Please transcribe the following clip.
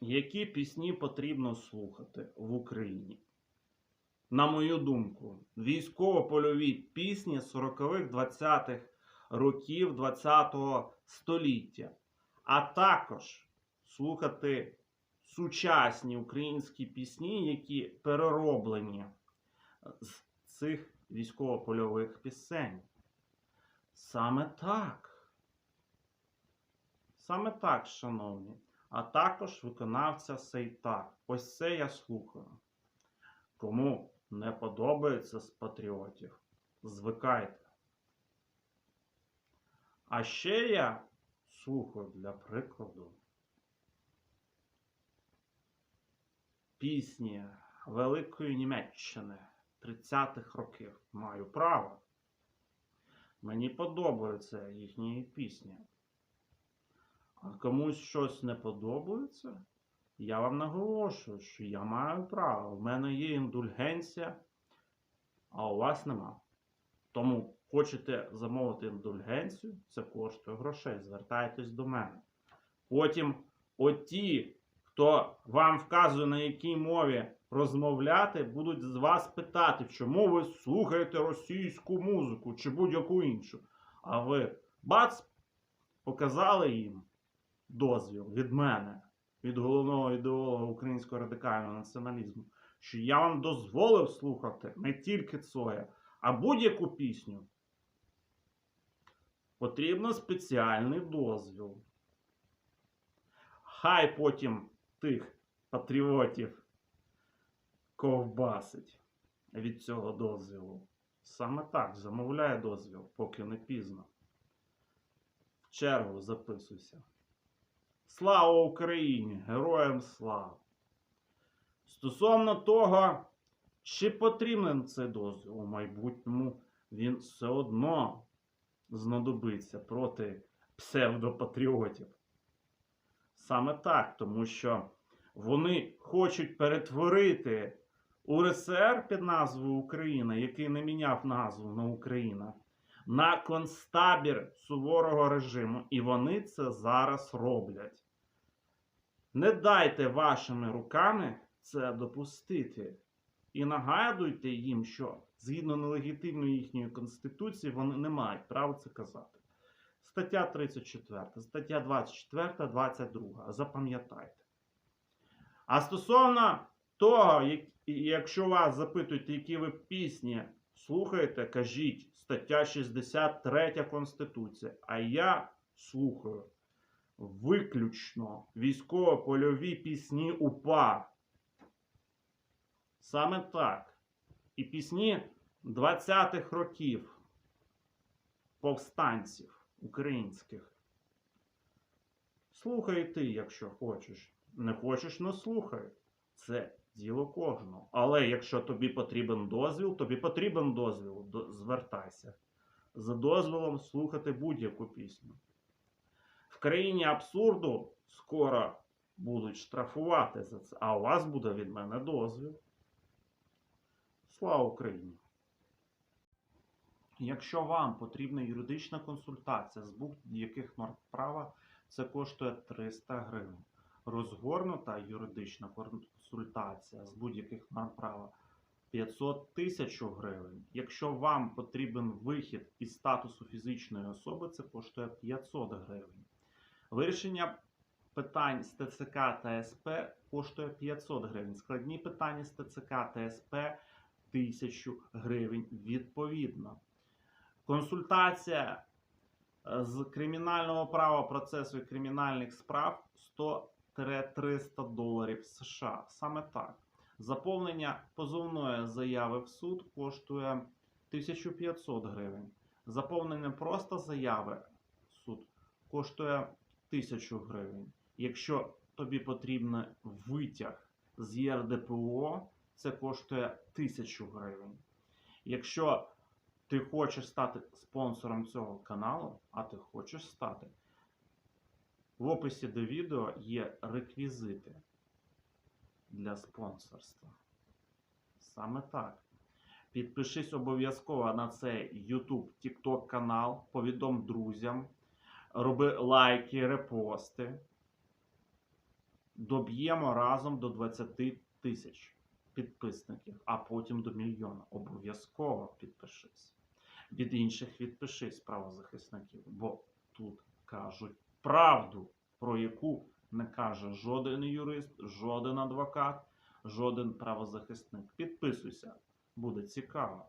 Які пісні потрібно слухати в Україні? На мою думку, військово-польові пісні 40-х, 20-х років 20-го століття, а також слухати сучасні українські пісні, які перероблені з цих військово-польових пісень. Саме так. Саме так, шановні. А також виконавця Сейтак. Ось це я слухаю. Кому не подобається з патріотів, звикайте. А ще я слухаю для прикладу пісні Великої Німеччини 30-х років. Маю право. Мені подобаються їхні пісні. А комусь щось не подобається, я вам наголошую, що я маю право. У мене є індульгенція, а у вас нема. Тому хочете замовити індульгенцію, це коштує грошей. Звертайтесь до мене. Потім оті, хто вам вказує, на якій мові розмовляти, будуть з вас питати, чому ви слухаєте російську музику чи будь-яку іншу. А ви бац, показали їм дозвіл від мене, від головного ідеолога українського радикального націоналізму, що я вам дозволив слухати не тільки Цоя, а будь-яку пісню. Потрібно спеціальний дозвіл. Хай потім тих патріотів ковбасить від цього дозвілу. Саме так замовляє дозвіл, поки не пізно. В чергу записуйся. Слава Україні! Героям слава! Стосовно того, чи потрібен цей дозвіл у майбутньому, він все одно знадобиться проти псевдопатріотів. Саме так, тому що вони хочуть перетворити УРСР під назвою Україна, який не міняв назву на Україна, на концтабір суворого режиму, і вони це зараз роблять. Не дайте вашими руками це допустити. І нагадуйте їм, що згідно нелегітимної їхньої конституції вони не мають права це казати. Стаття 34, стаття 24, 22. Запам'ятайте. А стосовно того, як- якщо вас запитують, які ви пісні слухаєте, кажіть стаття 63 Конституції. А я слухаю виключно військово-польові пісні УПА. Саме так. І пісні 20-х років повстанців українських. Слухай ти, якщо хочеш. Не хочеш, не слухай. Це діло кожного. Але якщо тобі потрібен дозвіл, тобі потрібен дозвіл, до- звертайся. За дозволом слухати будь-яку пісню. В країні абсурду скоро будуть штрафувати за це, а у вас буде від мене дозвіл. Слава Україні! Якщо вам потрібна юридична консультація з будь-яких норм права, це коштує 300 гривень. Розгорнута юридична консультація з будь-яких норм права 500 тисяч гривень. Якщо вам потрібен вихід із статусу фізичної особи, це коштує 500 гривень. Вирішення питань з ТЦК та СП коштує 500 гривень. Складні питання з ТЦК та СП 1000 гривень відповідно. Консультація е, з кримінального права процесу і кримінальних справ 100-300 доларів США. Саме так. Заповнення позовної заяви в суд коштує 1500 гривень. Заповнення просто заяви в суд коштує 1000 гривень. Якщо тобі потрібен витяг з ЄРДПО, це коштує 1000 гривень. Якщо ти хочеш стати спонсором цього каналу, а ти хочеш стати, в описі до відео є реквізити для спонсорства. Саме так. Підпишись обов'язково на цей YouTube, TikTok канал, повідом друзям, роби лайки, репости. Доб'ємо разом до 20 тисяч підписників, а потім до мільйона. Обов'язково підпишись. Від інших відпишись, правозахисників, бо тут кажуть правду, про яку не каже жоден юрист, жоден адвокат, жоден правозахисник. Підписуйся, буде цікаво.